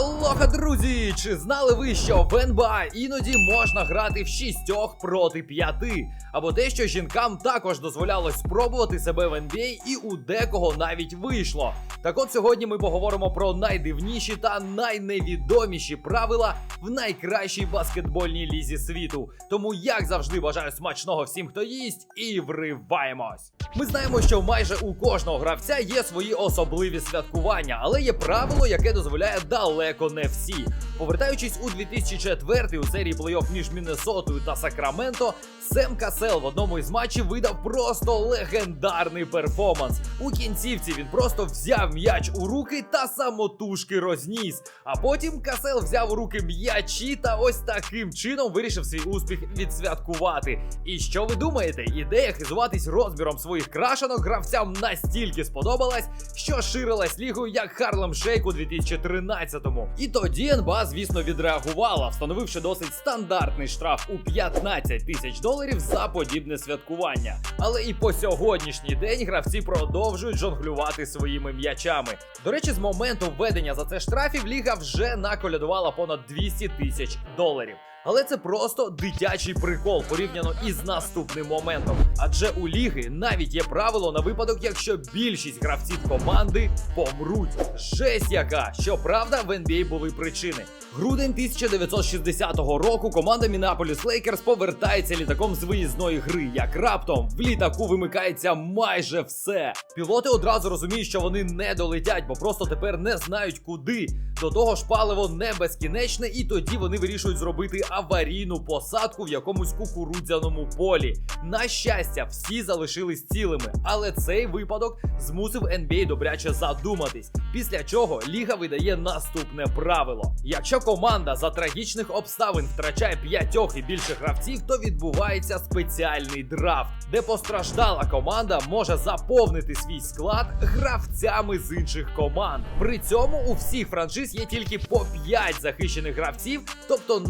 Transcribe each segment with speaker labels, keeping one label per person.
Speaker 1: tahu Алоха, друзі! Чи знали ви, що в НБА іноді можна грати в шістьох проти п'яти? Або те, що жінкам також дозволялось спробувати себе в НБА і у декого навіть вийшло. Так от сьогодні ми поговоримо про найдивніші та найневідоміші правила в найкращій баскетбольній лізі світу. Тому, як завжди, бажаю смачного всім, хто їсть, і вриваємось. Ми знаємо, що майже у кожного гравця є свої особливі святкування, але є правило, яке дозволяє далеко не всі. Повертаючись у 2004 у серії плей-офф між Міннесотою та Сакраменто, Сем Касел в одному із матчів видав просто легендарний перформанс. У кінцівці він просто взяв м'яч у руки та самотужки розніс. А потім Касел взяв у руки м'ячі та ось таким чином вирішив свій успіх відсвяткувати. І що ви думаєте? Ідея хизуватись розміром своїх крашанок гравцям настільки сподобалась, що ширилась лігою як Харлем Шейк у 2013-му. І тоді НБА, звісно, відреагувала, встановивши досить стандартний штраф у 15 тисяч доларів за подібне святкування. Але і по сьогоднішній день гравці продовжують жонглювати своїми м'ячами. До речі, з моменту введення за це штрафів ліга вже наколядувала понад 200 тисяч доларів. Але це просто дитячий прикол порівняно із наступним моментом. Адже у ліги навіть є правило на випадок, якщо більшість гравців команди помруть. Жесть яка! Щоправда, в NBA були причини. Грудень 1960 року команда Мінneapolis Лейкерс повертається літаком з виїзної гри. Як раптом в літаку вимикається майже все. Пілоти одразу розуміють, що вони не долетять, бо просто тепер не знають куди. До того ж, паливо не безкінечне, і тоді вони вирішують зробити аварійну посадку в якомусь кукурудзяному полі. На щастя, всі залишились цілими, але цей випадок змусив NBA добряче задуматись. Після чого ліга видає наступне правило: якщо команда за трагічних обставин втрачає п'ятьох і більше гравців, то відбувається спеціальний драфт, де постраждала команда може заповнити свій склад гравцями з інших команд. При цьому у всіх франшиз є тільки по 5 захищених гравців, тобто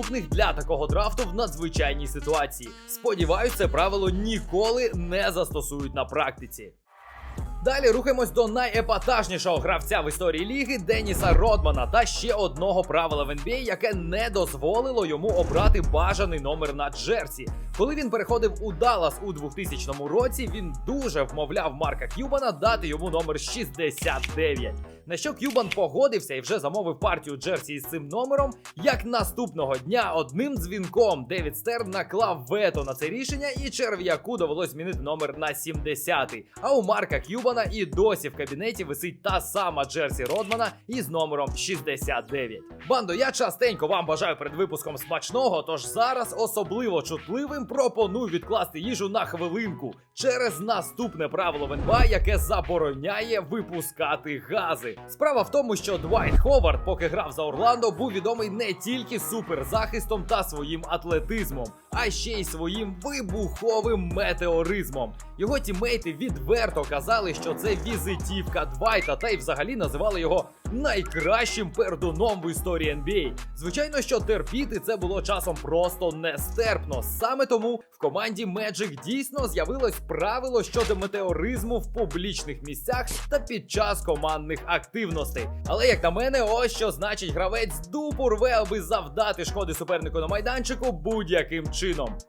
Speaker 1: недоступних для такого драфту в надзвичайній ситуації. Сподіваюсь, це правило ніколи не застосують на практиці. Далі рухаємось до найепатажнішого гравця в історії ліги Деніса Родмана та ще одного правила в NBA, яке не дозволило йому обрати бажаний номер на Джерсі. Коли він переходив у Даллас у 2000 році, він дуже вмовляв Марка К'юбана дати йому номер 69. На що К'юбан погодився і вже замовив партію Джерсі із цим номером. Як наступного дня одним дзвінком Девід Стерн наклав вето на це рішення, і черв'яку довелось змінити номер на 70. А у Марка К'юбана і досі в кабінеті висить та сама Джерсі Родмана із номером 69. Бандо, я частенько вам бажаю перед випуском смачного, тож зараз особливо чутливим пропоную відкласти їжу на хвилинку через наступне правило в НБА, яке забороняє випускати гази. Справа в тому, що Двайт Ховард, поки грав за Орландо, був відомий не тільки суперзахистом та своїм атлетизмом, а ще й своїм вибуховим метеоризмом. Його тімейти відверто казали, що це візитівка Двайта, та й взагалі називали його найкращим пердуном в історії NBA. Звичайно, що терпіти це було часом просто нестерпно. Саме тому в команді Magic дійсно з'явилось правило щодо метеоризму в публічних місцях та під час командних активностей. Але як на мене, ось що значить гравець дупу рве, аби завдати шкоди супернику на майданчику будь-яким чином.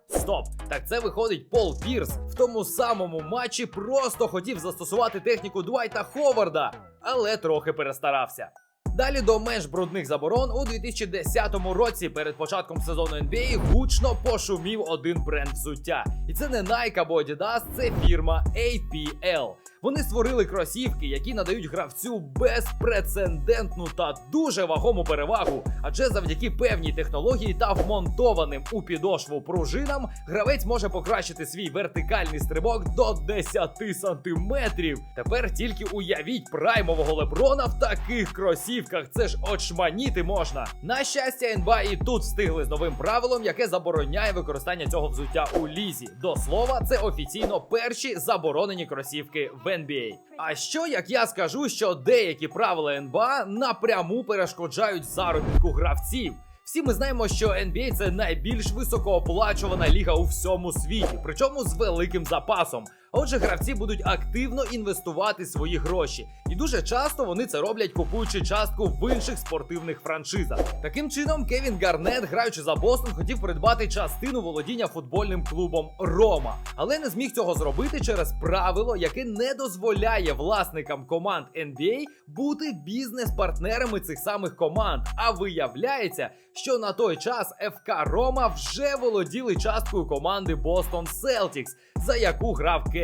Speaker 1: Стоп! Так це виходить Пол Пірс в тому самому матчі просто хотів застосувати техніку Дуайта Ховарда, але трохи перестарався. Далі до менш брудних заборон у 2010 році перед початком сезону NBA гучно пошумів один бренд взуття. І це не Nike або Adidas, це фірма APL. Вони створили кросівки, які надають гравцю безпрецедентну та дуже вагому перевагу. Адже завдяки певній технології та вмонтованим у підошву пружинам гравець може покращити свій вертикальний стрибок до 10 сантиметрів. Тепер тільки уявіть праймового леброна в таких кросівках. Це ж очманіти можна. На щастя, НБА і тут встигли з новим правилом, яке забороняє використання цього взуття у лізі. До слова, це офіційно перші заборонені кросівки в NBA. А що як я скажу, що деякі правила НБА напряму перешкоджають заробітку гравців? Всі ми знаємо, що NBA це найбільш високооплачувана ліга у всьому світі, причому з великим запасом. Отже, гравці будуть активно інвестувати свої гроші, і дуже часто вони це роблять, купуючи частку в інших спортивних франшизах. Таким чином, Кевін Гарнет, граючи за Бостон, хотів придбати частину володіння футбольним клубом Рома, але не зміг цього зробити через правило, яке не дозволяє власникам команд NBA бути бізнес-партнерами цих самих команд. А виявляється, що на той час ФК Рома вже володіли часткою команди Бостон Селтікс, за яку грав Кевін.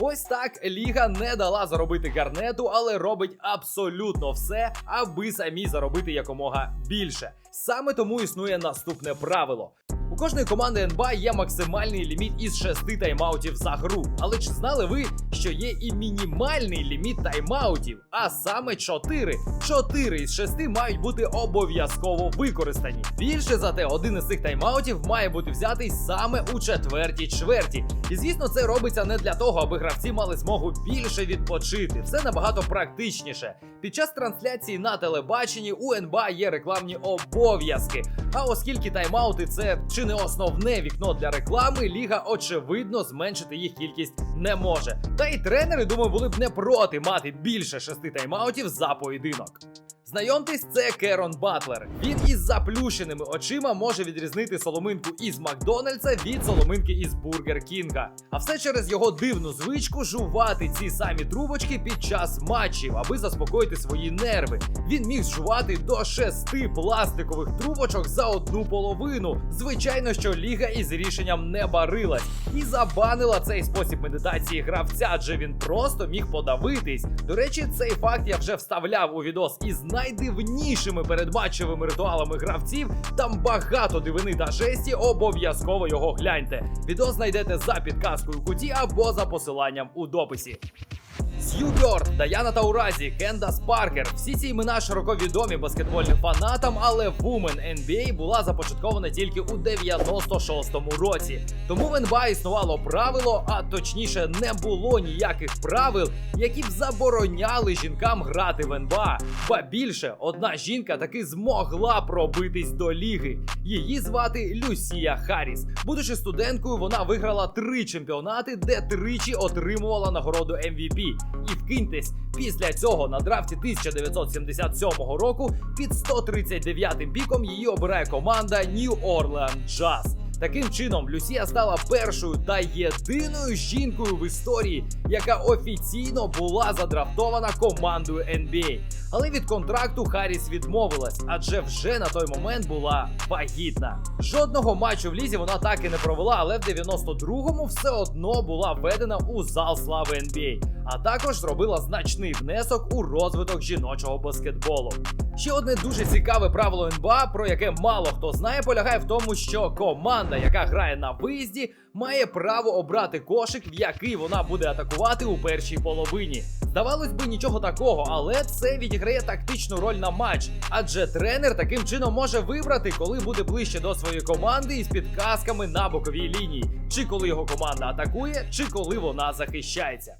Speaker 1: Ось так ліга не дала заробити гарнету, але робить абсолютно все, аби самі заробити якомога більше. Саме тому існує наступне правило. У кожної команди НБА є максимальний ліміт із 6 тайм-аутів за гру. Але чи знали ви, що є і мінімальний ліміт тайм-аутів, а саме 4? 4 із 6 мають бути обов'язково використані. Більше за те, один із цих тайм-аутів має бути взятий саме у четвертій чверті. І звісно, це робиться не для того, аби гравці мали змогу більше відпочити. Все набагато практичніше. Під час трансляції на телебаченні у НБА є рекламні обов'язки. А оскільки тайм-аути це чи не основне вікно для реклами, ліга очевидно зменшити їх кількість не може. Та й тренери, думаю, були б не проти мати більше шести тайм-аутів за поєдинок. Знайомтесь, це Керон Батлер. Він із заплющеними очима може відрізнити соломинку із Макдональдса від соломинки із Бургер Кінга. А все через його дивну звичку жувати ці самі трубочки під час матчів, аби заспокоїти свої нерви. Він міг зжувати до шести пластикових трубочок за одну половину. Звичайно, що ліга із рішенням не барилась і забанила цей спосіб медитації гравця, адже він просто міг подавитись. До речі, цей факт я вже вставляв у відос із найдивнішими передбачевими ритуалами гравців. Там багато дивини та жесті. Обов'язково його гляньте. Відео знайдете за підказкою куті або за посиланням у дописі. Сью Бьорд, Даяна Тауразі, Кендас Паркер. Всі ці імена широко відомі баскетбольним фанатам, але Women NBA була започаткована тільки у 96-му році. Тому в НБА існувало правило, а точніше, не було ніяких правил, які б забороняли жінкам грати в НБА. Ба більше, одна жінка таки змогла пробитись до ліги. Її звати Люсія Харріс. Будучи студенткою, вона виграла три чемпіонати, де тричі отримувала нагороду MVP. І вкиньтесь, після цього на драфті 1977 року під 139-м піком її обирає команда New Orleans Jazz. Таким чином, Люсія стала першою та єдиною жінкою в історії, яка офіційно була задрафтована командою NBA. Але від контракту Харріс відмовилась, адже вже на той момент була вагітна. Жодного матчу в лізі вона так і не провела, але в 92-му все одно була введена у зал слави NBA, а також зробила значний внесок у розвиток жіночого баскетболу. Ще одне дуже цікаве правило НБА, про яке мало хто знає, полягає в тому, що команда, яка грає на виїзді, має право обрати кошик, в який вона буде атакувати у першій половині. Здавалось би, нічого такого, але це відіграє тактичну роль на матч, адже тренер таким чином може вибрати, коли буде ближче до своєї команди із підказками на боковій лінії, чи коли його команда атакує, чи коли вона захищається.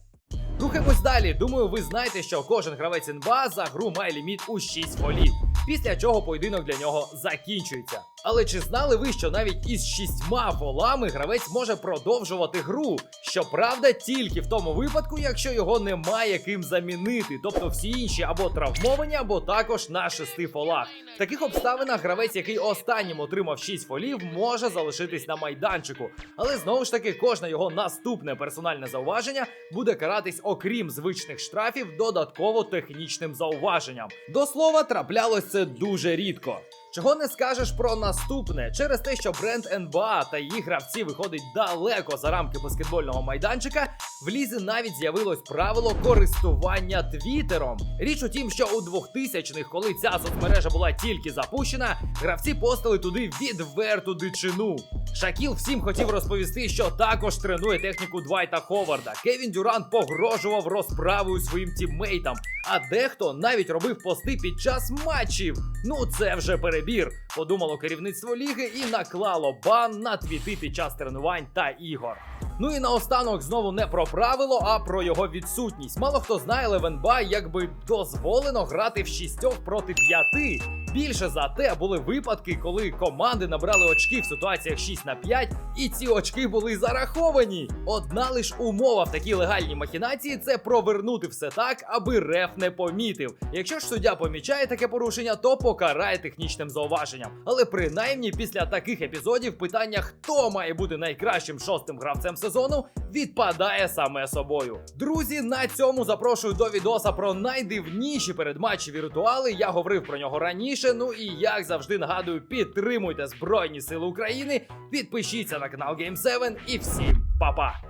Speaker 1: Рухаємось далі. Думаю, ви знаєте, що кожен гравець НБА за гру має ліміт у 6 голів, після чого поєдинок для нього закінчується. Але чи знали ви, що навіть із шістьма фолами гравець може продовжувати гру? Щоправда, тільки в тому випадку, якщо його немає ким замінити, тобто всі інші або травмовані, або також на шести фолах. В таких обставинах гравець, який останнім отримав 6 фолів, може залишитись на майданчику. Але знову ж таки, кожне його наступне персональне зауваження буде каратись, окрім звичних штрафів, додатково технічним зауваженням. До слова, траплялось це дуже рідко. Чого не скажеш про наступне? Через те, що бренд НБА та її гравці виходить далеко за рамки баскетбольного майданчика, в лізі навіть з'явилось правило користування твіттером. Річ у тім, що у 2000-х, коли ця соцмережа була тільки запущена, гравці постили туди відверту дичину. Шакіл всім хотів розповісти, що також тренує техніку Двайта Ховарда. Кевін Дюрант погрожував розправою своїм тіммейтам, а дехто навіть робив пости під час матчів. Ну це вже перебір. Подумало керівництво ліги і наклало бан на твіти під час тренувань та ігор. Ну і наостанок знову не про правило, а про його відсутність. Мало хто знає, Левенбай, якби дозволено грати в шістьох проти п'яти. Більше за те були випадки, коли команди набрали очки в ситуаціях 6 на 5, і ці очки були зараховані. Одна лиш умова в такій легальній махінації це провернути все так, аби реф не помітив. Якщо ж суддя помічає таке порушення, то покарає технічним зауваженням. Але принаймні після таких епізодів питання, хто має бути найкращим шостим гравцем сезону, відпадає саме собою. Друзі, на цьому запрошую до відоса про найдивніші передматчеві ритуали. Я говорив про нього раніше. Ну і як завжди нагадую, підтримуйте Збройні Сили України, підпишіться на канал Game7 і всім па-па!